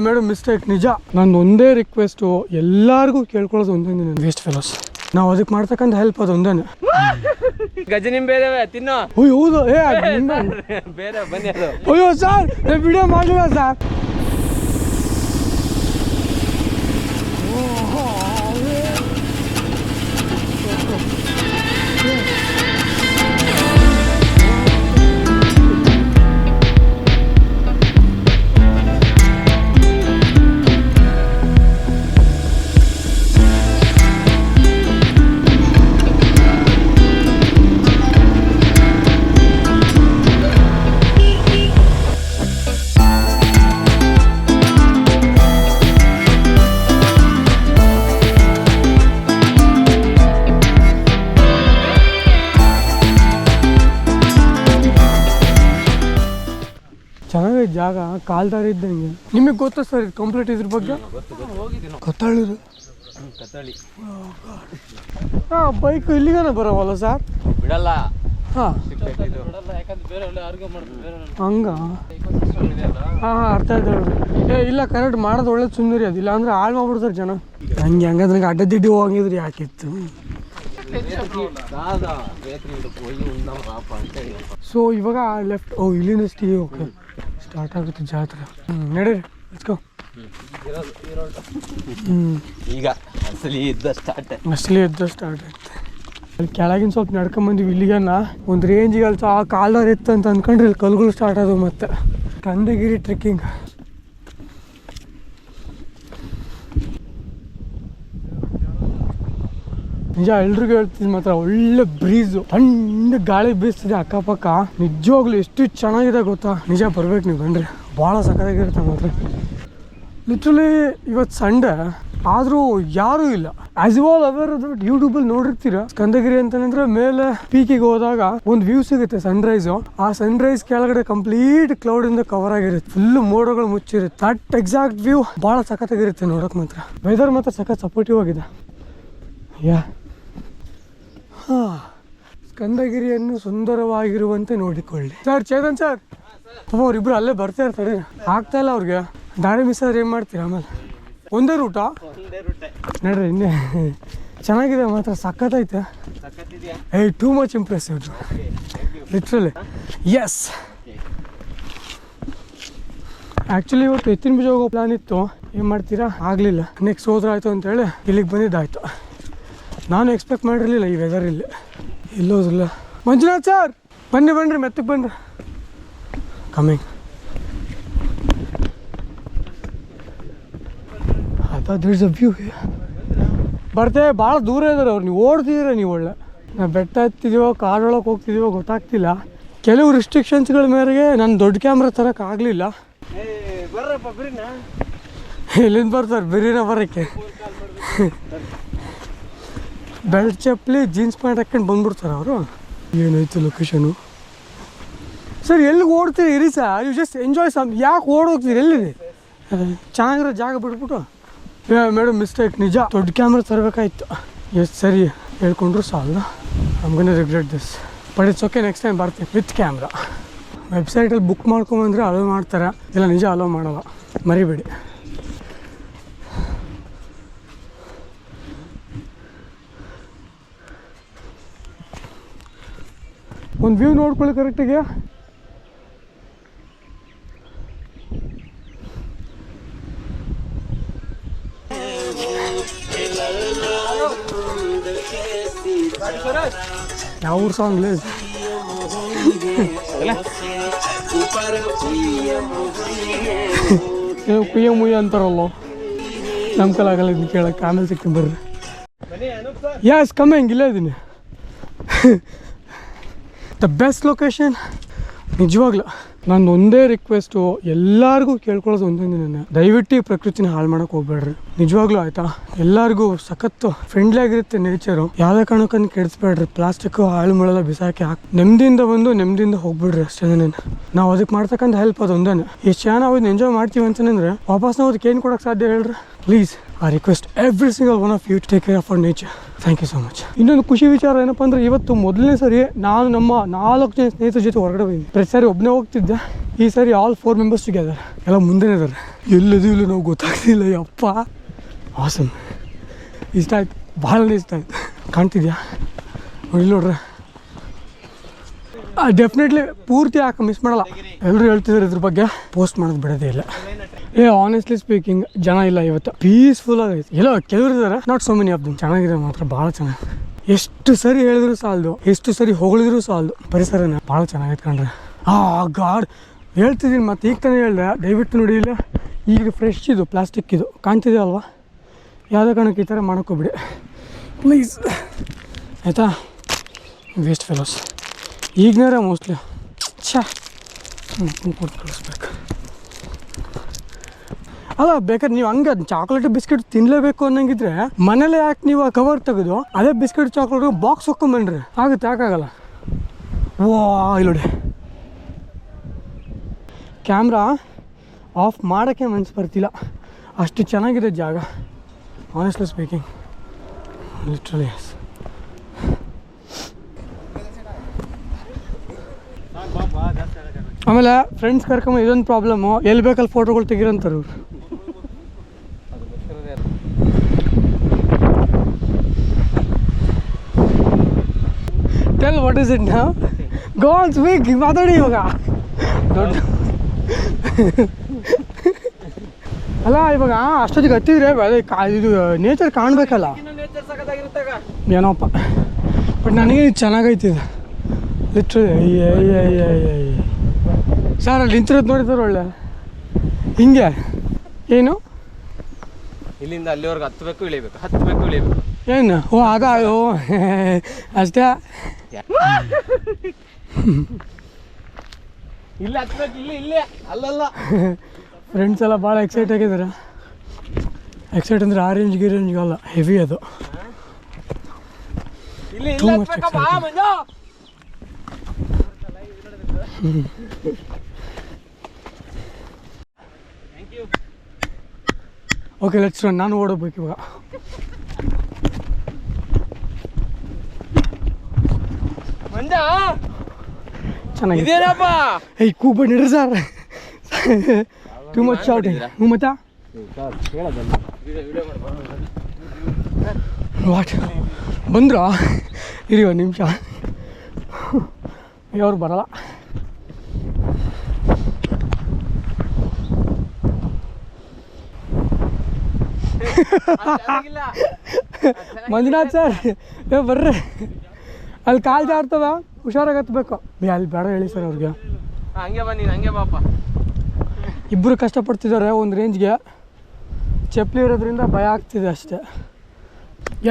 Madam mistake ನಿಜ. ನಂದು ಒಂದೇ ರಿಕ್ವೆಸ್ಟು ಎಲ್ಲರಿಗೂ ಕೇಳ್ಕೊಳ್ಳೋದು ಒಂದೇ ವೇಸ್ಟ್ ಫೆಲೋಸ್ ನಾವು ಅದಕ್ಕೆ ಮಾಡ್ತಕ್ಕಂಥ ಹೆಲ್ಪ್ ಅದು ಒಂದೇ ಗಜನಿಂಬೆ ಬೇರೆ ತಿನ್ನೋ. ಅಯ್ಯೋ ಹೌದು. ಏ ಬೇರೆ ಬನ್ನಿ ಅಯ್ಯೋ ಸರ್ ವಿಡಿಯೋ ಮಾಡಿಲ್ಲ ಸರ್ ಕಾಲ್ದಾರ ಇದ್ದಂಗೆ. ನಿಮಗೆ ಗೊತ್ತಾ ಸರ್ ಇದು ಕಂಪ್ಲೀಟ್ ಇದ್ರ ಬಗ್ಗೆ? ಹಾಂ ಬೈಕ್ ಇಲ್ಲಿಗಾನ ಬರೋವಲ್ಲ ಸರ್ ಬಿಡಲ್ಲ. ಹಾಂ. ಹಂಗ? ಹಾಂ ಹಾಂ ಅರ್ಥ ಆಯ್ತು ಇಲ್ಲ ಕರೆಕ್ಟ್ ಮಾಡೋದು ಒಳ್ಳೇದು ಸುಂದರಿ ಅದಿಲ್ಲ ಅಂದ್ರೆ ಹಾಳು ಮಾಡ್ಬಿಡ್ತಾರೆ ಜನ. ಹಂಗೆ ಹಂಗಂದ್ರೆ ಅಡ್ಡ ದಿಡ್ಡಿ ಹೋಗಿದ್ರಿ ಯಾಕಿತ್ತು? ಸೊ ಇವಾಗ ಲೆಫ್ಟ್ ಓ ಇಲ್ಲಿನ ಸ್ಟೇ ಓಕೆ ಸ್ಟಾರ್ಟ್ ಆಗುತ್ತೆ ಜಾತ್ರೆ. ನಡೀರಿ ಈಗ ಅಸಲಿ ಇದ್ದ ಸ್ಟಾರ್ಟ್ ಅಸಲಿ ಇದ್ದ ಸ್ಟಾರ್ಟ್ ಆಯ್ತು. ಅಲ್ಲಿ ಕೆಳಗಿನ ಸ್ವಲ್ಪ ನಡ್ಕೊಂಬಂದಿವಿ ಇಲ್ಲಿಗನ್ನ ಒಂದು ರೇಂಜಿಗೆ ಅಲ್ಲಿ ಆ ಕಾಲರ್ ಇತ್ತು ಅಂತ ಅಂದ್ಕೊಂಡ್ರೆ ಇಲ್ಲಿ ಕಲ್ಗಳು ಸ್ಟಾರ್ಟ್ ಆದವು ಮತ್ತೆ. ಕಂದಗಿರಿ ಟ್ರೆಕ್ಕಿಂಗ್ ನಿಜ ಎಲ್ರಿಗೂ ಹೇಳ್ತೀನಿ ಮಾತ್ರ, ಒಳ್ಳೆ ಬ್ರೀಸು ತಣ್ಣ ಗಾಳಿ ಬೀಸ್ತಿದೆ ಅಕ್ಕಪಕ್ಕ. ನಿಜವಾಗ್ಲೂ ಎಷ್ಟು ಚೆನ್ನಾಗಿದೆ ಗೊತ್ತಾ? ನಿಜ ಬರ್ಬೇಕು ನೀವು ಬಂದ್ರೆ ಭಾಳ ಸಖತ್ತಾಗಿರುತ್ತೆ ಮಾತ್ರ. ಲಿಟ್ರಲಿ ಇವತ್ತು ಸಂಡೆ ಆದರೂ ಯಾರೂ ಇಲ್ಲ. ಆಸ್ ಆಲ್ ಅವೇರ್ ಅದು ಯೂಟ್ಯೂಬಲ್ಲಿ ನೋಡಿರ್ತೀರ? ಸ್ಕಂದಗಿರಿ ಅಂತಂದ್ರೆ ಮೇಲೆ ಪೀಕಿಗೆ ಹೋದಾಗ ಒಂದು ವ್ಯೂ ಸಿಗುತ್ತೆ ಸನ್ರೈಸು ಆ ಸನ್ರೈಸ್ ಕೆಳಗಡೆ ಕಂಪ್ಲೀಟ್ ಕ್ಲೌಡಿಂದ ಕವರ್ ಆಗಿರುತ್ತೆ. ಫುಲ್ ಮೋಡಗಳು ಮುಚ್ಚಿರುತ್ತೆ. ದಟ್ ಎಕ್ಸಾಕ್ಟ್ ವ್ಯೂ ಭಾಳ ಸಖತ್ತಾಗಿರುತ್ತೆ ನೋಡೋಕೆ ಮಾತ್ರ. ವೆದರ್ ಮಾತ್ರ ಸಖತ್ ಸಪೋರ್ಟಿವ್ ಆಗಿದೆ. ಯಾ ಹಾಂ ಸ್ಕಂದಗಿರಿಯನ್ನು ಸುಂದರವಾಗಿರುವಂತೆ ನೋಡಿಕೊಳ್ಳಿ. Sir Chetan sir. ಪಾಪ ಅವ್ರಿಬ್ರು ಅಲ್ಲೇ ಬರ್ತಾ ಇರ್ತಾರೆ. ಆಗ್ತಾ ಇಲ್ಲ ಅವ್ರಿಗೆ. ದಾರಿ ಮಿಸ್ ಆದ್ರೆ ಏನು ಮಾಡ್ತೀರಾ ಆಮೇಲೆ? ಒಂದೇ ರೂಟ? ನಡ್ರಿ ಇನ್ನೇ. ಚೆನ್ನಾಗಿದೆ ಮಾತ್ರ ಸಖತ್ತೈತೆ ಏಯ್ too much impressive literally yes actually ಇವತ್ತು ಎತ್ತಿನ ಬೀಜ ಹೋಗೋ ಪ್ಲಾನ್ ಇತ್ತು. ಏನು ಮಾಡ್ತೀರಾ? ಆಗಲಿಲ್ಲ. ನೆಕ್ಸ್ಟ್ ಹೋದ್ರಾಯ್ತು ಅಂತೇಳಿ ಇಲ್ಲಿಗೆ ಬಂದಿದ್ದಾಯ್ತು. ನಾನು ಎಕ್ಸ್ಪೆಕ್ಟ್ ಮಾಡಿರಲಿಲ್ಲ ಈ ವೆದರ್ ಇಲ್ಲಿ. ಇಲ್ಲೋದಿಲ್ಲ ಮಂಜುನಾಥ್ ಸರ್ ಬನ್ನಿ ಬನ್ನಿರಿ ಮೆತ್ತಗೆ ಬನ್ನಿರಿ ಕಮಿಂಗ್ ಆಯ್ತಾ ದಿಸ್ ಅ ವ್ಯೂ ಬರ್ತೆ ಭಾಳ ದೂರ ಇದ್ದಾರೆ ಅವ್ರು. ನೀವು ಓಡ್ತಿದ್ದೀರ ನೀವು ಒಳ್ಳೆ. ನಾವು ಬೆಟ್ಟ ಹತ್ತಿದೀವೋ ಕಾಡೊಳಗೆ ಹೋಗ್ತಿದೀವೋ ಗೊತ್ತಾಗ್ತಿಲ್ಲ. ಕೆಲವು ರಿಸ್ಟ್ರಿಕ್ಷನ್ಸ್ಗಳ ಮೇರೆಗೆ ನಾನು ದೊಡ್ಡ ಕ್ಯಾಮ್ರಾ ತರಕ್ಕೆ ಆಗಲಿಲ್ಲ. ಬರ್ರಪ್ಪ ಬಿರಿನ? ಎಲ್ಲಿಂದ ಬರ್ತಾರೆ? ಬಿರಿನ ಬರೋಕ್ಕೆ. ಬೆಲ್ಟ್ ಚಪ್ಪಲಿ ಜೀನ್ಸ್ ಪ್ಯಾಂಟ್ ಹಾಕ್ಕೊಂಡು ಬಂದ್ಬಿಡ್ತಾರೆ ಅವರು. ಏನಾಯ್ತು ಲೊಕೇಶನು ಸರ್ ಎಲ್ಲಿಗೆ ಓಡ್ತೀರಿ? ಇರಿ sir. You just enjoy some ಯಾಕೆ ಓಡೋಗ್ತೀರಿ? ಎಲ್ಲಿದೆ ಚೆನ್ನಾಗಿರೋ ಜಾಗ ಬಿಟ್ಬಿಟ್ಟು. ಏ ಮೇಡಮ್ ಮಿಸ್ಟೇಕ್ ನಿಜ. ದೊಡ್ಡ ಕ್ಯಾಮ್ರಾ ತರಬೇಕಾಯ್ತು. ಎಷ್ಟು ಸರಿ ಹೇಳ್ಕೊಂಡ್ರು ಸಾಲ ನಮ್ಗನೇ regret this but it's okay next time ಬರ್ತೀನಿ. ವಿತ್ ಕ್ಯಾಮ್ರಾ ವೆಬ್ಸೈಟಲ್ಲಿ ಬುಕ್ ಮಾಡ್ಕೊಂಬಂದ್ರೆ ಅಲೋ ಮಾಡ್ತಾರೆ. ಇಲ್ಲ ನಿಜ ಅಲೋ ಮಾಡೋಲ್ಲ. ಮರಿಬೇಡಿ. ಒಂದು ವ್ಯೂ ನೋಡ್ಕೊಳ್ಳಿ ಕರೆಕ್ಟಿಗೆ ಯಾವ ಊರು ಸಾಂಗ್ ಪಿ ಎಂ ಮುಯ್ಯ ಅಂತಾರಲ್ಲ. ನಮ್ಮ ಕಲಾಗಲ್ಲ ಇದನ್ನ ಕೇಳಕ್ಕೆ ಆಮೇಲೆ ಸಿಗ್ತೀನಿ ಬರ್ರಿ. ಯಾಸ್ ಕಮ್ಮಿ ಹಂಗಿಲ್ಲ ಇದ್ದೀನಿ ದ ಬೆಸ್ಟ್ ಲೊಕೇಶನ್ ನಿಜವಾಗ್ಲೂ ನಾನು ಒಂದೇ ರಿಕ್ವೆಸ್ಟು ಎಲ್ಲರಿಗೂ ಕೇಳ್ಕೊಳ್ಳೋದು ಒಂದೇ ನನ್ನ ದಯವಿಟ್ಟು ಪ್ರಕೃತಿನ ಹಾಳು ಮಾಡೋಕೆ ಹೋಗ್ಬೇಡ್ರಿ. ನಿಜವಾಗ್ಲೂ ಆಯ್ತಾ? ಎಲ್ಲರಿಗೂ ಸಖತ್ತು ಫ್ರೆಂಡ್ಲಿ ಆಗಿರುತ್ತೆ ನೇಚರು ಯಾವುದೇ ಕಾರಣಕ್ಕಂದು ಕೆಡಿಸ್ಬೇಡ್ರಿ. ಪ್ಲಾಸ್ಟಿಕ್ ಹಾಳು ಮಳೆಲ್ಲ ಬಿಸಾಕಿ ಹಾಕಿ. ನೆಮ್ಮದಿಯಿಂದ ಬಂದು, ನೆಮ್ಮದಿಯಿಂದ ಹೋಗ್ಬಿಡ್ರಿ ಅಷ್ಟೇ ನಾವು ಅದಕ್ಕೆ ಮಾಡ್ತಕ್ಕಂಥ ಹೆಲ್ಪ್ ಅದು ಒಂದೇ ಎಷ್ಟು ಚೆನ್ನಾಗಿ ಎಂಜಾಯ್ ಮಾಡ್ತೀವಿ ಅಂತಂದ್ರೆ ವಾಪಸ್ ನಾವು ಅದಕ್ಕೆ ಏನು ಕೊಡೋಕ್ಕೆ ಸಾಧ್ಯ ಹೇಳ್ರಿ? Please I request every single one of you take care of our nature thank you so much ಇನ್ನೊಂದು ಖುಷಿ ವಿಚಾರ ಏನಪ್ಪ ಅಂದ್ರೆ ಇವತ್ತು ಮೊದಲನೇ ಸರಿ ನಾನು ನಮ್ಮ ನಾಲ್ಕು ಜನ ಸ್ನೇಹಿತರ ಜೊತೆ ಹೊರಗಡೆ ಹೋಗಿದ್ದೆ. ಪ್ರತಿ ಸಾರಿ ಒಬ್ಬನೇ ಹೋಗ್ತಿದ್ದೆ. ಈ ಸಾರಿ ಆಲ್ ಫೋರ್ ಮೆಂಬರ್ಸ್ ಟುಗೆದರ್ ಎಲ್ಲ ಮುಂದೆನೇ ಇದ್ದಾರೆ. ಎಲ್ಲದೂ ಇಲ್ಲ ನಾವು ಗೊತ್ತಾಗ್ತಿಲ್ಲ, ಯಪ್ಪ. ಆಸಮ್ ಇಷ್ಟ ಆಯ್ತು. ಭಾಳ ಇಷ್ಟ ಆಯ್ತು. ಕಾಣ್ತಿದ್ಯಾ? ನೋಡಿ ನೋಡ್ರೆ. ಡೆಫಿನೆಟ್ಲಿ ಪೂರ್ತಿ ಯಾಕೆ ಮಿಸ್ ಮಾಡಲ್ಲ. ಎಲ್ಲರೂ ಹೇಳ್ತಿದ್ದಾರೆ ಇದ್ರ ಬಗ್ಗೆ. ಪೋಸ್ಟ್ ಮಾಡೋದು ಬಿಡೋದೇ ಇಲ್ಲ. ಏ ಆನೆಸ್ಟ್ಲಿ ಸ್ಪೀಕಿಂಗ್ ಜನ ಇಲ್ಲ ಇವತ್ತು. ಪೀಸ್ಫುಲ್ ಆಗೈತೆ ಎಲ್ಲ ಕೆಲವರು ಇದ್ದಾರೆ not so many of them ಚೆನ್ನಾಗಿದೆ ಮಾತ್ರ, ಭಾಳ ಚೆನ್ನಾಗಿ ಎಷ್ಟು ಸರಿ ಹೇಳಿದ್ರು ಸಾಲದು. ಎಷ್ಟು ಸರಿ ಹೊಗಳಿದ್ರು ಸಾಲದು. ಪರಿಸರನ ಭಾಳ ಚೆನ್ನಾಗೈತೆ ಕಂಡ್ರೆ ಆ, ಗಾಡ್. ಹೇಳ್ತಿದ್ದೀನಿ ಮತ್ತೆ ಈಗ ತಾನೇ ಹೇಳಿದೆ. ದಯವಿಟ್ಟು ನೋಡಿ ಇಲ್ಲ. ಈಗ ಫ್ರೆಶ್ ಇದು ಪ್ಲಾಸ್ಟಿಕ್ ಇದು. ಕಾಣ್ತಿದೆ ಅಲ್ವಾ? ಯಾವುದೇ ಕಾರಣಕ್ಕೆ ಈ ಥರ ಮಾಡೋಕ್ಕೋಗ್ಬಿಡಿ ಪ್ಲೀಸ್ ಆಯಿತಾ? ವೇಸ್ಟ್ ಫೆಲೋಸ್ ಈಗನಾರ ಮೋಸ್ಟ್ಲಿ ಛಾ. ಕೊಟ್ಟು ಕಳಿಸ್ಬೇಕು ಅಲ್ಲ, ಬೇಕಾದ್ರೆ ನೀವು ಹಂಗೆ ಚಾಕ್ಲೇಟ್ ಬಿಸ್ಕೆಟ್ ತಿನ್ನಲೇಬೇಕು ಅನ್ನಂಗಿದ್ರೆ ಮನೇಲೆ ಯಾಕೆ ನೀವು ಕವರ್ ತೆಗೆದು ಅದೇ ಬಿಸ್ಕೆಟ್ ಚಾಕ್ಲೇಟ್ ಬಾಕ್ಸ್ ಹೊಕ್ಕೊಂಬನ್ರಿ. ಆಗುತ್ತೆ, ಯಾಕಾಗಲ್ಲ? ಓ ನೋಡಿ ಕ್ಯಾಮ್ರಾ ಆಫ್ ಮಾಡೋಕ್ಕೆ ಮನ್ಸು ಬರ್ತಿಲ್ಲ. ಅಷ್ಟು ಚೆನ್ನಾಗಿದೆ ಜಾಗ. ಆನೆಸ್ಟ್ಲಿ ಸ್ಪೀಕಿಂಗ್ ಲಿಟ್ರಲಿ ಆಮೇಲೆ ಫ್ರೆಂಡ್ಸ್ ಕರ್ಕೊಂಬ ಇದೊಂದು ಪ್ರಾಬ್ಲಮ್ಮು ಎಲ್ಲಿ ಬೇಕಲ್ಲಿ ಫೋಟೋಗಳು ತೆಗಿರಂತಾರೆ ಇವ್ರು ವಾಟ್ ಇಸ್ ಇಟ್ ನಾವು ಆನ್ ವೀಕ್ ಮಾತಾಡಿ ಇವಾಗ ದೊಡ್ಡ ಅಲ್ಲ ಇವಾಗ ಅಷ್ಟೊತ್ತಿಗೆ ಹತ್ತಿದ್ರೆ ಇದು ನೇಚರ್ ಕಾಣಬೇಕಲ್ಲ. ಏನೋಪ್ಪ. ಬಟ್ ನನಗೆ ಇದು ಚೆನ್ನಾಗೈತಿ ಇದು. ಲಿಟ್ರಲಿ ಸರ್ ಅಲ್ಲಿ ನಿಂತಿರೋದು ನೋಡಿದ್ರೆ ಒಳ್ಳೆ. ಹಿಂಗೆ. ಏನು? ಇಲ್ಲಿಂದ ಅಲ್ಲಿವರೆಗೆ ಹತ್ತಬೇಕು ಇಳಿಬೇಕು. ಹತ್ತಬೇಕು ಇಳಿಬೇಕು. ಏನು? ಓ ಅದ ಓ ಅಷ್ಟೇ? ಇಲ್ಲಿ ಹತ್ಬೇಕು ಇಲ್ಲಿ ಇಲ್ಲೇ. ಅಲ್ಲಲ್ಲ. ಫ್ರೆಂಡ್ಸ್ ಎಲ್ಲ ಭಾಳ ಎಕ್ಸೈಟ್ ಆಗಿದ್ದಾರೆ. ಎಕ್ಸೈಟ್ ಅಂದರೆ ಆರೆಂಜ್ ಗಿರೇಂಜ್ ಅಲ್ಲ ಹೆವಿ ಅದು. ಓಕೆ ಲೆಟ್ಸ್ ನಾನು ಓಡೋಗ್ಬೇಕು ಇವಾಗ. ಚೆನ್ನಾಗಿದೆ. ಇದೇನಪ್ಪ? ಏಯ್ ಕೂಗ್ಬೇಡಿ ನಡ್ರಿ ಸರ್. ಟೂ ಮಚ್ ಶೌಟಿಂಗ್ ಹ್ಞೂ ಮತ್ತೆ? ವಾಟ್ ಬಂದ್ರಾ? ಇರಿ ಒಂದು ನಿಮಿಷ. ಅವ್ರು ಬರಲ್ಲ. ಮಂಜುನಾಥ್ ಸರ್ ಏ ಬರ್ರಿ. ಅಲ್ಲಿ ಕಾಲು ಜಾರ್ತದ ಹುಷಾರಾಗಿ ಹತ್ಬೇಕು ಏ ಅಲ್ಲಿ ಬೇಡ ಹೇಳಿ ಸರ್ ಅವ್ರಿಗೆ ಹಂಗೆ ಬನ್ನಿ ಹಂಗೆ ಬಾಪ ಇಬ್ಬರು ಕಷ್ಟಪಡ್ತಿದ್ದಾರೆ ಒಂದು ರೇಂಜ್ಗೆ ಚಪ್ಪಲಿ ಇರೋದ್ರಿಂದ ಭಯ ಆಗ್ತಿದೆ ಅಷ್ಟೇ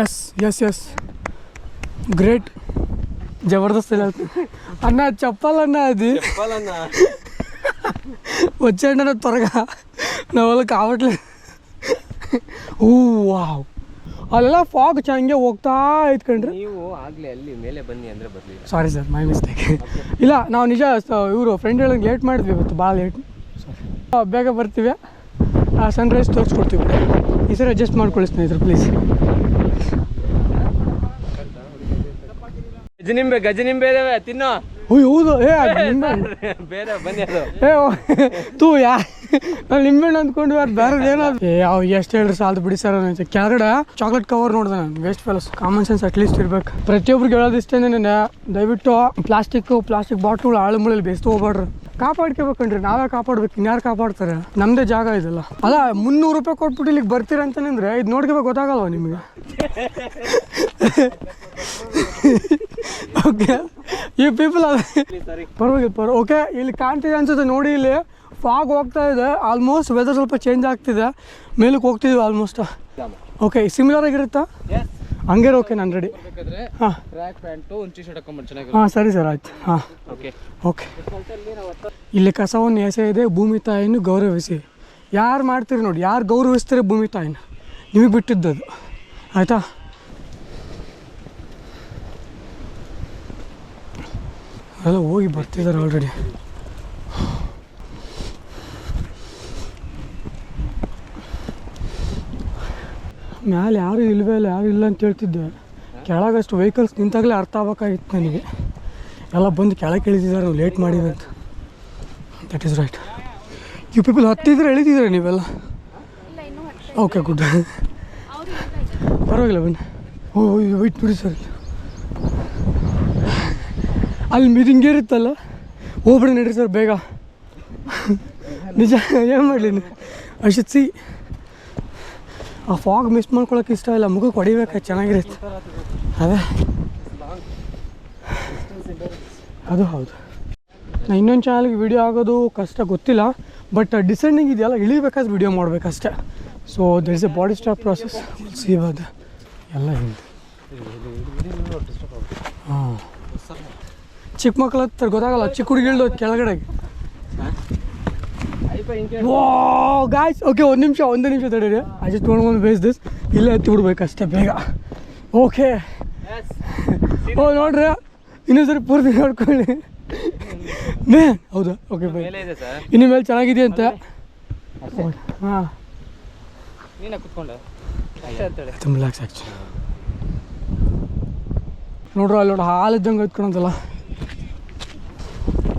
ಎಸ್ ಎಸ್ ಎಸ್ ಗ್ರೇಟ್ ಜಬರ್ದಸ್ತ್ ಇಲ್ಲ ಅಣ್ಣ ಚಪ್ಪಲ್ ಅಣ್ಣ ಅದು చెప్పాలన్నా వచ్చేయండి త్వరగా నా వల్ల కావట్లేదు ಓ ವಾವ್ ಅಲ್ಲೆಲ್ಲ ಫಾಗ್ ಹಂಗೆ ಹೋಗ್ತಾ ಇದ್ಕೊಂಡ್ರೆ ನೀವು ಆಗ್ಲೇ ಅಲ್ಲಿ ಮೇಲೆ ಬನ್ನಿ ಅಂದರೆ ಬರ್ಲಿಲ್ಲ ಸಾರಿ ಸರ್ ಮೈ ಮಿಸ್ಟೇಕ್ ಇಲ್ಲ ನಾವು ನಿಜ ಇವರು ಫ್ರೆಂಡ್ ಹೇಳೋಂಗೆ ಲೇಟ್ ಮಾಡಿದ್ವಿ ಇವತ್ತು ಭಾಳ ಲೇಟ್ ಸಾರಿ ಬೇಗ ಬರ್ತೀವಿ. ಸನ್ರೈಸ್ ತೋರಿಸ್ಕೊಡ್ತೀವಿ ಈ ಸರಿ ಅಡ್ಜಸ್ಟ್ ಮಾಡ್ಕೊಳ್ಳಿ ಸ್ನೇಹಿತರು ಪ್ಲೀಸ್ ಗಜನಿಂಬೆ ಗಜನಿಂಬೆ ಇದಾವೆ ತಿನ್ನೋ. ಹೌದು. ಏ ಬೇರೆ ಬನ್ನಿ ಅದು. ಏ ತೂ ಯಾ ನಾನು ನಿಂಬೆಹಣ್ಣು ಅಂದ್ಕೊಂಡು ಅದು ಬೇರೆ ಏನೋ ಏ ಅವ್ ಎಷ್ಟು ಹೇಳ್ರಿ ಸಾಲದು ಬಿಡಿ ಸರ್ ಕೆಳಗಡೆ ಚಾಕ್ಲೇಟ್ ಕವರ್ ನೋಡಿದೆ ನಾನು. Waste fellows common sense at least ಇರ್ಬೇಕು. ಪ್ರತಿಯೊಬ್ರಿಗೆ ಹೇಳೋದು ಇಷ್ಟೇ ನಾನು ದಯವಿಟ್ಟು ಪ್ಲಾಸ್ಟಿಕ್ ಪ್ಲಾಸ್ಟಿಕ್ ಬಾಟ್ಲು ಆಳು ಮುಳಲ್ಲಿ ಬೇಸ್ತು ಹೋಗ್ಬೇಡ್ರಿ. ಕಾಪಾಡ್ಕೋಬೇಕನ್ರಿ ನಾವೇ ಕಾಪಾಡ್ಬೇಕು. ಇನ್ಯಾರು ಕಾಪಾಡ್ತಾರೆ? ನಮ್ಮದೇ ಜಾಗ ಇದೆಲ್ಲ. ಅಲ್ಲ ಮುನ್ನೂರು ರೂಪಾಯಿ ಕೊಟ್ಬಿಟ್ಟು ಇಲ್ಲಿಗೆ ಬರ್ತೀರ ಅಂತಂದ್ರೆ ಇದು ನೋಡ್ಕೋಬೇಕು ಗೊತ್ತಾಗಲ್ವ ನಿಮಗೆ? ಓಕೆ ಈ ಪೀಪಲ್ ಪರವಾಗಿಲ್ಲ ಪರ ಓಕೆ ಇಲ್ಲಿ ಕಾಣ್ತಿದೆ ಅನ್ಸುತ್ತೆ. ನೋಡಿ ಇಲ್ಲಿ. ಫಾಗ್ ಹೋಗ್ತಾ ಇದೆ. ಆಲ್ಮೋಸ್ಟ್ ವೆದರ್ ಸ್ವಲ್ಪ ಚೇಂಜ್ ಆಗ್ತಿದೆ. ಮೇಲಕ್ಕೆ ಹೋಗ್ತಿದ್ವಿ ಆಲ್ಮೋಸ್ಟ್ ಓಕೆ ಸಿಮಿಲರ್ ಆಗಿರುತ್ತಾ? ಹಂಗೆ ಓಕೆ ನಾನು ರೆಡಿ ಹಾಂ. ಸರಿ ಸರ್ ಆಯ್ತು. ಹಾಂ. ಓಕೆ ಓಕೆ ಇಲ್ಲಿ ಕಸವನ್ನು ಎಸೆಯದೆ ಭೂಮಿ ತಾಯಿನ ಗೌರವಿಸಿ. ಯಾರು ಮಾಡ್ತೀರಿ ನೋಡಿ ಯಾರು ಗೌರವಿಸ್ತೀರಿ ಭೂಮಿ ತಾಯಿನ? ನಿಮಗೆ ಬಿಟ್ಟಿದ್ದದು. ಆಯಿತಾ? ಅಲ್ಲ ಹೋಗಿ ಬರ್ತಿದ್ದಾರೆ ಆಲ್ರೆಡಿ ಮ್ಯಾಲೆ ಯಾರು ಇಲ್ವೇ ಇಲ್ಲ ಯಾರು ಇಲ್ಲ ಅಂತ ಹೇಳ್ತಿದ್ದೆ. ಕೆಳಗಷ್ಟು ವೆಹಿಕಲ್ಸ್ ನಿಂತಾಗಲೇ ಅರ್ಥ ಆಗ್ಬೇಕಾಗಿತ್ತು ನನಗೆ. ಎಲ್ಲ ಬಂದು ಕೆಳಗೆ ಇಳಿದಿದ್ದಾರೆ, ನಾವು ಲೇಟ್ ಮಾಡಿವೆ ಅಂತ. That is right you people ಹತ್ತಿದ್ರೆ ಎಳಿತಿದ್ದೀರ ನೀವೆಲ್ಲ? ಓಕೆ ಗುಡ್ ಪರವಾಗಿಲ್ಲ, ಬನ್ನಿ. ಓ ವೈಟ್ ಬಿಡಿ ಸರ್. ಅಲ್ಲಿ ಮೀಟಿಂಗ್ ಇರುತ್ತಲ್ಲ ಹೋಗ್ಬಿಡಿ ನಡೀರಿ ಸರ್, ಬೇಗ. ನಿಜ, ಏನು ಮಾಡಲಿ ಅಶಿತ್ ಸಿ ಆ ಫಾಗ್ ಮಿಸ್ ಮಾಡ್ಕೊಳಕ್ಕೆ ಇಷ್ಟ ಇಲ್ಲ ಮುಖಕ್ಕೆ ಹೊಡಿಬೇಕು ಚೆನ್ನಾಗಿರುತ್ತೆ. ಅದೇ. ಅದು ಹೌದು. ನಾ ಇನ್ನೊಂದು ಚಾನಲ್ಗೆ ವಿಡಿಯೋ ಆಗೋದು ಕಷ್ಟ ಗೊತ್ತಿಲ್ಲ ಬಟ್ ಡಿಸೆಂಡಿಂಗ್ ಇದೆಯಲ್ಲ, ಇಳಿಬೇಕಾದ್ರೆ video ಮಾಡಬೇಕಷ್ಟೆ. So there is a body stop process see ಅದು ಎಲ್ಲ ಹಿಂದೆ ಹಾಂ. ಚಿಕ್ಕ ಮಕ್ಕಳ ಹತ್ರ ಗೊತ್ತಾಗಲ್ಲ, ಚಿಕ್ಕ ಹುಡುಗಿಳ್ದು ಕೆಳಗಡೆ ಗಾಯ್ಸ್ ಓಕೆ ಒಂದು ನಿಮಿಷ ಒಂದು ನಿಮಿಷ ತಡೀರಿ ಐ ಜಸ್ಟ್ ಒಂದು ಬೇಸ್ ದಿಸ್ ಇಲ್ಲೇ ಎತ್ತಿ ಬಿಡ್ಬೇಕು ಅಷ್ಟೇ ಬೇಗ. ಓಕೆ ಓ ನೋಡ್ರಿ ಇನ್ನೊಂದು ಸರಿ ಪೂರ್ತಿ ನೋಡ್ಕೊಳ್ಳಿ. ಮೇ ಹೌದಾ ಓಕೆ ಬೈ ಇನ್ನು ಮೇಲೆ ಚೆನ್ನಾಗಿದೆ ಅಂತ? ಹಾಂ. ತುಂಬ ಆ್ಯಕ್ಚುಲಿ ನೋಡ್ರಿ ಅಲ್ಲಿ ನೋಡಿ ಹಾಲು ಇದ್ದಂಗೆ ಎತ್ಕೊಳಂತಲ್ಲ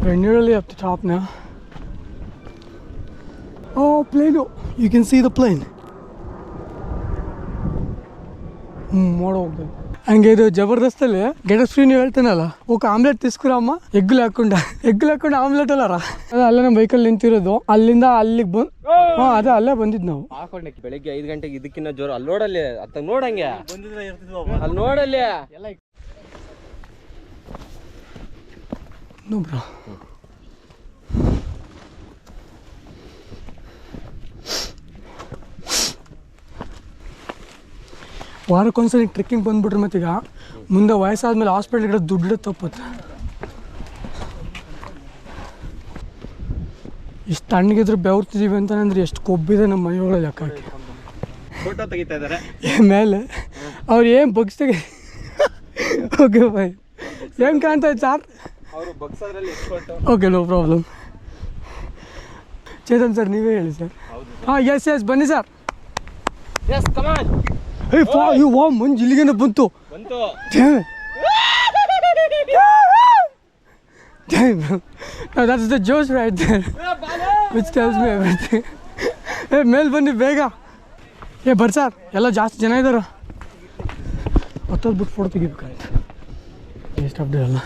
ಬೆಣ್ಣೀರಲ್ಲಿ ಅಪ್ ಟಾಪ್ನ ಓ plane you can see the plane ಹ್ಞೂ ಮಾಡೋ ಹೋಗ್ಬೇಕು. ಹಂಗೆ ಇದು ಜಬರ್ದಸ್ತಲ್ಲಿ ಫ್ರೀ ನೀವು ಹೇಳ್ತೇನಲ್ಲ? ಓಕೆ ಆಮ್ಲೆಟ್ ತಿಸ್ಕುರಮ್ಮ ಎಗ್ಗುಲ್ ಹಾಕೊಂಡ. ಎಗ್ಗುಲ್ ಹಾಕೊಂಡು ಆಮ್ಲೆಟ್ ಅಲ್ಲಾರ? ಅದೇ ಅಲ್ಲೇ ನಮ್ಮ ಬೈಕಲ್ಲಿ ನಿಂತಿರೋದು. ಅಲ್ಲಿಂದ ಅಲ್ಲಿಗೆ ಬಂದು ಹಾಂ ಅದೇ ಅಲ್ಲೇ ಬಂದಿದ್ದು ನಾವು. ಹಾಕೊಂಡೆ. ಬೆಳಿಗ್ಗೆ ಐದು ಗಂಟೆಗೆ ಇದಕ್ಕಿನ್ನ ಜೋರು. ಅಲ್ಲಿ ನೋಡಲ್ಲಿ. ಅತ್ತ ನೋಡಂಗೆ. ಅಲ್ಲಿ ನೋಡಲ್ಲಿ. ಎಲ್ಲ bro. ವಾರಕ್ಕೊಂದ್ಸರಿ ಟ್ರೆಕ್ಕಿಂಗ್ ಬಂದ್ಬಿಟ್ರೆ ಮತ್ತೀಗ ಮುಂದೆ ವಯಸ್ಸಾದ್ಮೇಲೆ ಹಾಸ್ಪಿಟ್ಲ್ಗೆ ದುಡ್ಡು ತಪ್ಪುತ್ತೆ ಇಷ್ಟು ತಣ್ಣಗಿದ್ರು ಬೆವರ್ತಿದ್ದೀವಿ ಅಂತಂದ್ರೆ ಎಷ್ಟು ಕೊಬ್ಬಿದೆ ನಮ್ಮ ಮನೆಯೊಳಗೆ ಲೆಕ್ಕ ಹಾಕಿ ಫೋಟೋ ತೆಗಿತಾ ಇದಾರೆ? ಮೇಲೆ. ಅವ್ರು ಏನು ಬಗ್ಸ್ದಾಗ ಓಕೆ ಬಾಯ್ ಹೆಂಗೆ ಕಾಣ್ತಾ sir okay no problem Chetan sir ನೀವೇ ಹೇಳಿ ಸರ್ ಹಾಂ ಎಸ್ ಎಸ್ ಬನ್ನಿ ಸರ್ ಎಸ್ ಕಮಾನ್ ಏಯ್ ಫಾ ಯು ವಾ ಮಂಜು ಇಲ್ಲಿಗೇನೆ ಬಂತು. ಬಂತು. Damn. Damn. No, that's the Josh right there, which tells me everything. ಏ ಮೇಲೆ ಬನ್ನಿ ಬೇಗ. ಏ ಬರ್ರಿ ಸರ್. ಎಲ್ಲ ಜಾಸ್ತಿ ಜನ ಇದ್ದಾರೆ ಹತ್ತೊತ್ತು ಬಿಟ್ಟು ಫೋಟೋ ತೆಗಿಬೇಕಂತ ವೇಸ್ಟ್ ಆಫ್ ಡೇ ಅಲ್ಲ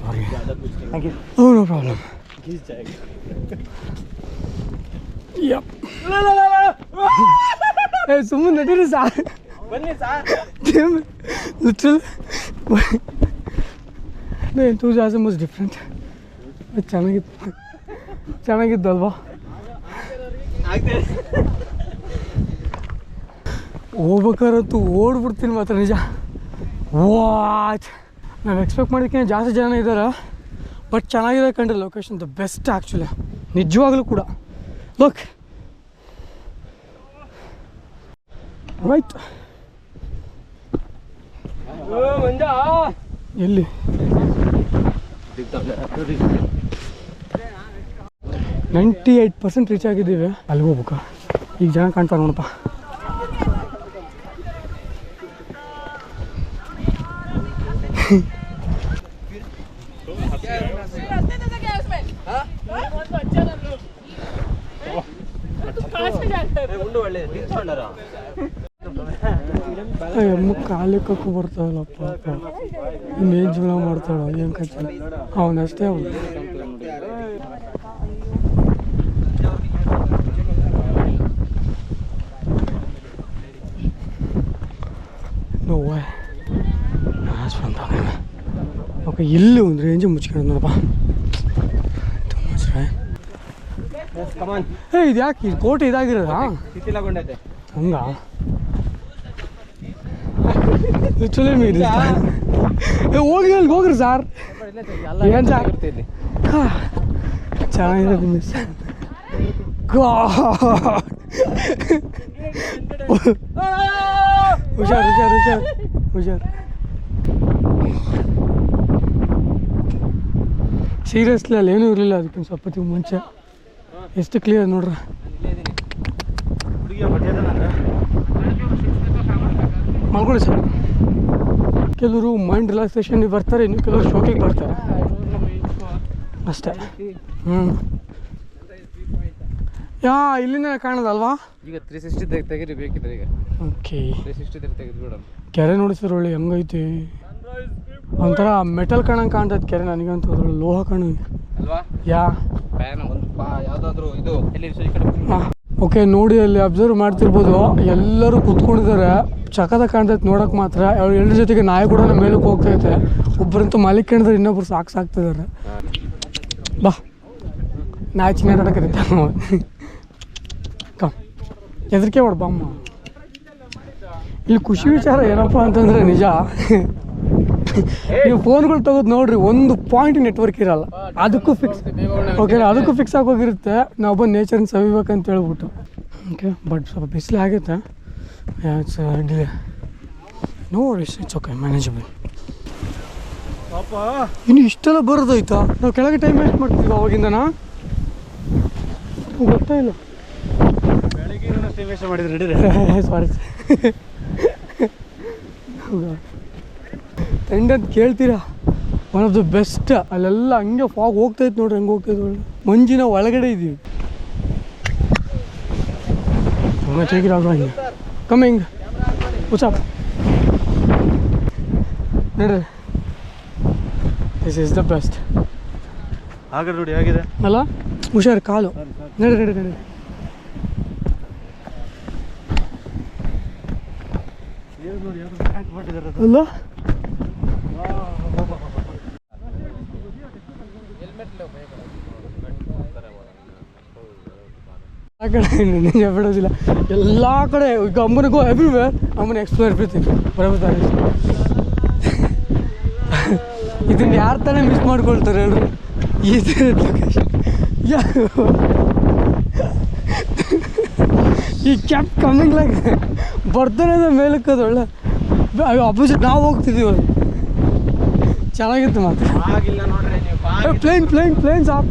sorry oh no problem yup ಏ ಸುಮ್ಮನೆ ನಡೀರಿ sir. The enthusiasm was different. ಅದು ಚೆನ್ನಾಗಿತ್ತು ಚೆನ್ನಾಗಿದ್ದಲ್ವಾ? ಹೋಗ್ಬೇಕಾರಂತೂ ಓಡ್ಬಿಡ್ತೀನಿ ಮಾತ್ರ ನಿಜ. ವಾಚ್ ನಾವು ಎಕ್ಸ್ಪೆಕ್ಟ್ ಮಾಡೋದಕ್ಕಿಂತ ಜಾಸ್ತಿ ಜನ ಇದ್ದಾರೆ ಬಟ್ ಚೆನ್ನಾಗಿದೆ ಕಂಡ್ರೆ ಲೊಕೇಶನ್ ದ ಬೆಸ್ಟ್ ಆ್ಯಕ್ಚುಲಿ ನಿಜವಾಗ್ಲೂ ಕೂಡ. Look right Manja. ಎಲ್ಲಿ ನೈಂಟಿ ಏಯ್ಟ್ ಪರ್ಸೆಂಟ್ ರೀಚ್ ಆಗಿದ್ದೀವಿ. ಅಲ್ಲಿ ಹೋಗ್ಬೇಕು? ಈಗ ಜನ ಕಾಣ್ತಾರೆ ನೋಡಪ್ಪ. ಒಳ್ಳೆ ಒಳ್ಳೆ ಅಮ್ಮ ಕಾಲಿಕ್ಕೂ ಬರ್ತಾವಲ್ಲಪ್ಪ ಇನ್ನೇನು ಜೀವನ ಮಾಡ್ತಾಳ ಏನು ಕಚ್ಚ ಅವನಷ್ಟೇ ಅವನು. ನೋವ ಓಕೆ ಇಲ್ಲಿ ಒಂದು ರೇಂಜ್ ಮುಚ್ಕೊಂಡು ನೋಡಪ್ಪ. ಏ ಇದು ಯಾಕೆ ಇದು ಕೋಟೆ ಇದಾಗಿರೋದಾ? ಹಂಗ? ಲಿಟ್ರಲಿ ಮೀರಿ ಏ ಹೋಗಿ ಅಲ್ಲಿ ಹೋಗ್ರಿ ಸರ್. ಏನ್ ಸರ್? ಚೆನ್ನಾಗಿರೋದು ಮಿಸ್ ಹುಷಾರ್ ಹುಷಾರ್ ಹುಷಾರ್ ಹುಷಾರ್. ಸೀರಿಯಸ್ಲಿ ಅಲ್ಲಿ ಏನೂ ಇರಲಿಲ್ಲ ಅದಕ್ಕಿಂತ ಸ್ವಲ್ಪ ಮುಂಚೆ. ಎಷ್ಟು ಕ್ಲಿಯರ್ ನೋಡ್ರಿ. ಮಲ್ಕೊಳ್ಳಿ ಸರ್. ಕೆಲವರು ಮೈಂಡ್ ರಿಲ್ಯಾಕ್ಸೇಷನ್ ಬರ್ತಾರೆ ಇನ್ನು ಕೆಲವರು ಶೋಕಿಗೆ ಬರ್ತಾರೆ. ಅಷ್ಟೇ. ಹ್ಞೂ ಯಾ ಇಲ್ಲಿನೇ ಕಾಣೋದಲ್ವಾ? ಈಗ ತ್ರೀ ಸಿಕ್ಸ್ಟಿ ತೆಗೀರಿ ಬೇಕಿದ್ರೆ ಈಗ. ಓಕೆ ತ್ರೀ ಸಿಕ್ಸ್ಟಿ ತೆಗೆದು ಬಿಡೋಣ. ಕೆರೆ ನೋಡಿ ಸರ್ ಒಳ್ಳೆ ಹೆಂಗೈತಿ? ಒಂಥರ ಮೆಟಲ್ ಕಾಣಂಗೆ ಕಾಣ್ತೈತೆ ಕೆರೆ ನನಗಂತೂ ಅದ್ರಲ್ಲಿ ಲೋಹ ಕಾಣಂಗೆ ಅಲ್ವಾ? ಯಾ. ಪ್ಯಾನ್ ಒಂದು ಯಾವುದಾದ್ರೂ ಇದು. ಎಲ್ಲಿ ಈ ಕಡೆ ಹಾಂ. ಓಕೆ ನೋಡಿ ಅಲ್ಲಿ ಅಬ್ಸರ್ವ್ ಮಾಡ್ತಿರ್ಬೋದು. ಎಲ್ಲರೂ ಕುತ್ಕೊಂಡಿದ್ದಾರೆ. ಚಕದ ಕಾಣ್ತೈತೆ ನೋಡೋಕೆ ಮಾತ್ರ. ಅವ್ರ ಎಲ್ಲರ ಜೊತೆಗೆ ನಾಯಿ ಕೂಡ ಮೇಲಕ್ಕೆ ಹೋಗ್ತೈತೆ. ಒಬ್ಬರಂತೂ ಮಲಿಕೊಂಡಿದ್ರೆ ಇನ್ನೊಬ್ರು ಸಾಕು ಸಾಕ್ತಿದ್ದಾರೆ. ಬಾ. ನಾಯಿ ಚಿನ್ನಾಡಕತ್ತೆ ಕಮ್ ಹೆದರಿಕೆ ಮಾಡು, ಬಾಮ್ಮ. ಇಲ್ಲಿ ಖುಷಿ ವಿಚಾರ ಏನಪ್ಪ ಅಂತಂದರೆ ನಿಜ. ನೀವು ಫೋನ್ಗಳು ತೆಗೆದು ನೋಡ್ರಿ ಒಂದು ಪಾಯಿಂಟ್ ನೆಟ್ವರ್ಕ್ ಇರಲ್ಲ. ಅದಕ್ಕೂ ಫಿಕ್ಸ್ ಓಕೆ ಅದಕ್ಕೂ ಫಿಕ್ಸ್ ಆಗೋಗಿರುತ್ತೆ. ನಾವು ಬಂದು ನೇಚರ್ನ ಸವಿಬೇಕಂತ ಹೇಳ್ಬಿಟ್ಟು. ಓಕೆ ಬಟ್ ಸ್ವಲ್ಪ ಬಿಸಿಲು ಆಗುತ್ತೆ. It's delay no it's it's okay manageable ಇನ್ನು ಇಷ್ಟೆಲ್ಲ ಬರೋದೈತಾ ನಾವು ಕೆಳಗೆ ಟೈಮ್ ವೇಸ್ಟ್ ಮಾಡ್ತೀವಿ ಅವಾಗಿಂದನಾ? ಗೊತ್ತಾ ಇಲ್ಲ. ಸಾರಿ ಅಂತ ಕೇಳ್ತೀರಾ? ಒನ್ ಆಫ್ ದ ಬೆಸ್ಟ್ ಅಲ್ಲೆಲ್ಲ ಹಂಗೆ ಫಾಗ್ ಹೋಗ್ತೈತೆ ನೋಡ್ರಿ ಹಂಗೆ ಹೋಗ್ತೈತೆ ನೋಡ್ರಿ. ಮಂಜಿನ ಒಳಗಡೆ ಇದ್ದೀವಿ ಕಮ್ಮಿಂಗ್ ಹುಚ್ಚಪ್ಪ ನೋಡ್ರಿ. ದಿಸ್ ಇಸ್ ದ ಬೆಸ್ಟ್ ಹಾಗಾದ್ರೆ ನೋಡಿ ಹೇಗಿದೆ? ಅಲ್ಲ ಹುಷಾರು ಕಾಲು. ನಡಿ ನಡಿ ನಡಿ ಅಲ್ಲ? ಆ ಕಡೆ ನಿಜ ಬಿಡೋದಿಲ್ಲ. ಎಲ್ಲ ಕಡೆ ಈಗ ಅಮ್ಮನಿಗೂ ಎವ್ರಿವೇರ್ ಅಮ್ಮನ ಎಕ್ಸ್ಪ್ಲೋರ್ ಎವ್ರಿಥಿಂಗ್ ಬರಬೇಕಾದ ಇದನ್ನು ಯಾರು ತಾನೇ ಮಿಸ್ ಮಾಡ್ಕೊಳ್ತಾರೆ ಹೇಳು. ಈ ಥರದ ಈ ಕ್ಯಾಪ್ ಕಮ್ಮಿಂಗ್ ಲೈಕ್ ಬರ್ತಾನೆ ಅದು ಮೇಲಕ್ಕೆ ಅದು ಒಳ್ಳೆ. ಅಪೋಸಿಟ್ ನಾವು ಹೋಗ್ತಿದ್ದೀವಿ ಚೆನ್ನಾಗಿತ್ತು ಮಾತ್ರ. ಪ್ಲೇನ್ ಪ್ಲೇನ್ ಪ್ಲೇನ್ ಸಾಪ್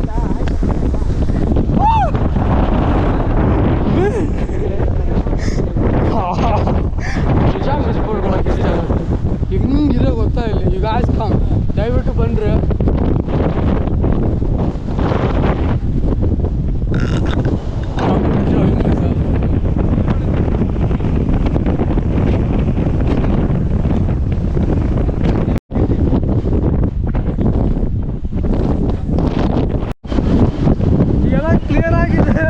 ಹೆಂಗಿದೆ ಗೊತ್ತಾ ಇಲ್ಲಿ ಈಗ ಆಯ್ತು ಕಮ್ ದಯವಿಟ್ಟು ಬಂದ್ರೆ ಎಲ್ಲ ಕ್ಲಿಯರ್ ಆಗಿದೆ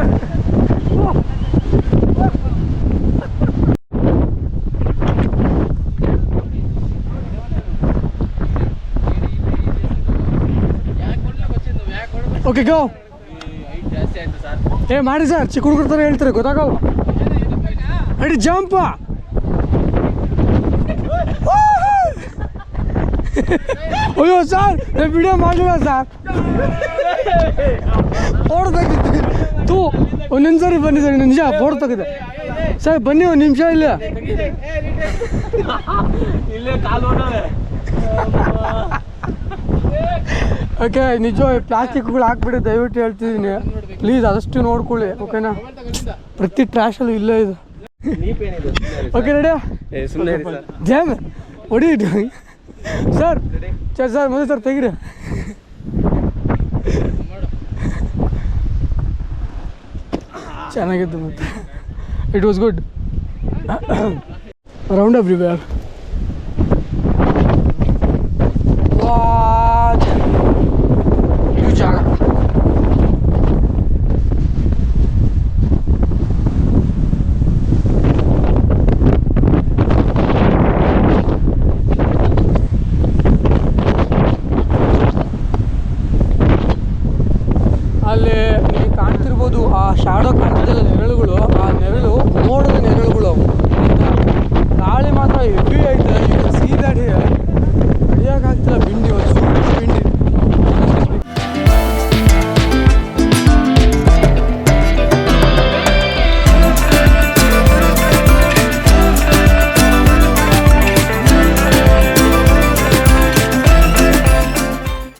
ಓಕೆ ಗೋ ಏ, ಮಾಡಿ ಸರ್, ಚಿಕ್ಕ ಹುಡುಗರ ಥರ ಹೇಳ್ತಾರೆ, ಗೊತ್ತಾಗೋ? ಅಡಿ ಜಂಪ ಅಯ್ಯೋ, ಸರ್ ವಿಡಿಯೋ ಮಾಡಲಿಲ್ಲ ಸರ್. ತೆಗಿದ್ದೆ ತೂ. ಒಂದೊಂದು ಸರಿ ಬನ್ನಿ ಸರ್ ನಿಜ ಫೋಟೋ ತೆಗೆದೆ. ಸರ್ ಬನ್ನಿ ಒಂದು ನಿಮಿಷ ಇಲ್ಲ. ಓಕೆ ನಿಜ ಪ್ಲಾಸ್ಟಿಕ್ಗಳು ಹಾಕ್ಬಿಡಿ ದಯವಿಟ್ಟು ಹೇಳ್ತಿದ್ದೀನಿ. ಪ್ಲೀಸ್ ಅದಷ್ಟು ನೋಡ್ಕೊಳ್ಳಿ ಓಕೆನಾ ಪ್ರತಿ ಟ್ರ್ಯಾಶಲ್ಲೂ ಇಲ್ಲೇ ಇದು. ಓಕೆ ರೆಡಿಯಾ ಸರ್. ಜಾಮ್ ಹೊಡಿ ಸರ್ ಸರ್ ಸರ್ ಮುಂದೆ ಸರ್ ತೆಗಿರಿ. ಚೆನ್ನಾಗಿತ್ತು ಮತ್ತೆ it was good round everywhere